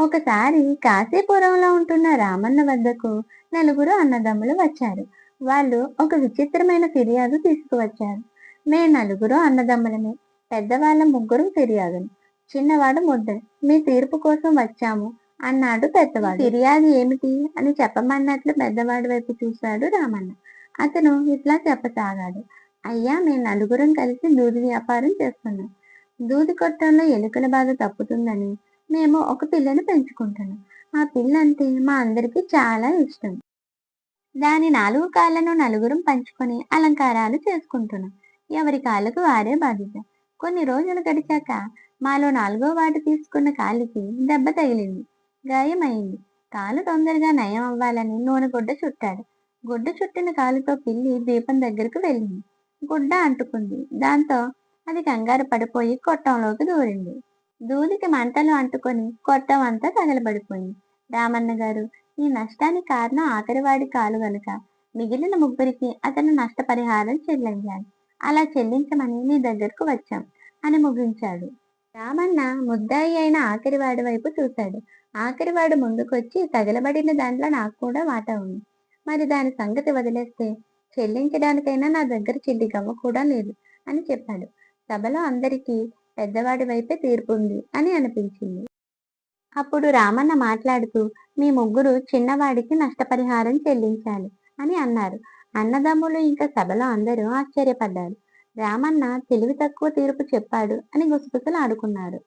ఒకసారి కాశీపురంలో ఉంటున్న రామన్న వద్దకు నలుగురు అన్నదమ్ములు వచ్చారు. వాళ్ళు ఒక విచిత్రమైన ఫిర్యాదు తీసుకువచ్చారు. మే నలుగురు అన్నదమ్ములమే పెద్దవాళ్ళ ముగ్గురు ఫిర్యాదును చిన్నవాడు ముద్ద మీ తీర్పు కోసం వచ్చాము అన్నాడు పెద్దవాడు. ఫిర్యాదు ఏమిటి అని చెప్పమన్నట్లు పెద్దవాడి వైపు చూశాడు రామన్న. అతను ఇట్లా చెప్పసాగాడు. అయ్యా మేము నలుగురం కలిసి దూది వ్యాపారం చేస్తున్నాం. దూది కొట్టంలో ఎలుకల బాధ తప్పుతుందని మేము ఒక పిల్లను పెంచుకుంటున్నాం. ఆ పిల్ల అంటే మా అందరికీ చాలా ఇష్టం. దాని నాలుగు కాళ్ళను నలుగురం పంచుకొని అలంకారాలు చేసుకుంటున్నాం. ఎవరి కాళ్ళకు వారే బాధ్యత. కొన్ని రోజులు గడిచాక మాలో నాలుగో వాటి తీసుకున్న కాలికి దెబ్బ తగిలింది. గాయమైంది. కాలు తొందరగా నయం అవ్వాలని నూనె గుడ్డ చుట్టాడు. గుడ్డ చుట్టిన కాలుతో పిల్లి దీపం దగ్గరకు వెళ్ళింది. గుడ్డ అంటుకుంది. దాంతో అది కంగారు పడిపోయి కొట్టంలోకి దూరింది. దూదికి మంటలు అంటుకొని కొట్టం అంతా తగలబడిపోయింది రామన్న గారు ఈ నష్టానికి కారణం ఆఖరివాడి కాలు గనుక. మిగిలిన ముగ్గురికి అతను నష్టపరిహారం చెల్లించాలి. అలా చెల్లించమని నీ దగ్గరకు వచ్చాం అని ముగించాడు. రామన్న ముద్దాయి అయిన ఆఖరివాడి వైపు చూశాడు. ఆఖరివాడు ముందుకొచ్చి తగలబడిన దాంట్లో నాకు కూడా వాటా ఉంది. మరి దాని సంగతి వదిలేస్తే చెల్లించడానికైనా నా దగ్గర చెల్లి గవ్వ కూడా లేదు అని చెప్పాడు. సభలో అందరికీ పెద్దవాడి వైపే తీర్పు ఉంది అని అనిపించింది. అప్పుడు రామన్న మాట్లాడుతూ మీ ముగ్గురు చిన్నవాడికి నష్టపరిహారం చెల్లించాలి అని అన్నారు. అన్నదమ్ములు ఇంకా సభలో అందరూ ఆశ్చర్యపడ్డారు. రామన్న తెలివి తక్కువ తీర్పు చెప్పాడు అని గుసగుసలు ఆడుకున్నారు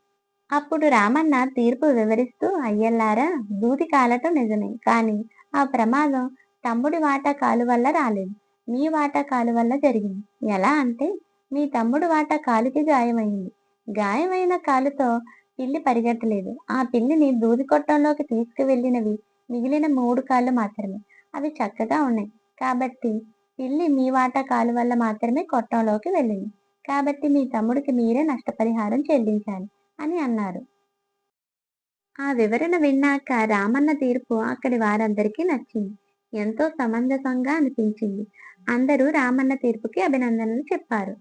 అప్పుడు రామన్న తీర్పు వివరిస్తూ అయ్యల్లారా దూది కాలటం నిజమే కానీ ఆ ప్రమాదం తమ్ముడి వాటా కాలు వల్ల రాలేదు. మీ వాటా కాలు వల్ల జరిగింది. ఎలా అంటే మీ తమ్ముడు వాటా కాలుకి గాయమైంది. గాయమైన కాలుతో పిల్లి పరిగెత్తలేదు. ఆ పిల్లిని దూది కొట్టంలోకి తీసుకువెళ్ళినవి మిగిలిన మూడు కాళ్ళు మాత్రమే. అవి చక్కగా ఉన్నాయి. కాబట్టి పిల్లి మీ వాటా కాలు వల్ల మాత్రమే కొట్టంలోకి వెళ్ళింది. కాబట్టి మీ తమ్ముడికి మీరే నష్టపరిహారం చెల్లించాలి అని అన్నారు. ఆ వివరణ విన్నాక రామన్న తీర్పు అక్కడి వారందరికీ నచ్చింది. ఎంతో సమంజసంగా అనిపించింది. అందరూ రామన్న తీర్పుకి అభినందనలు చెప్పారు.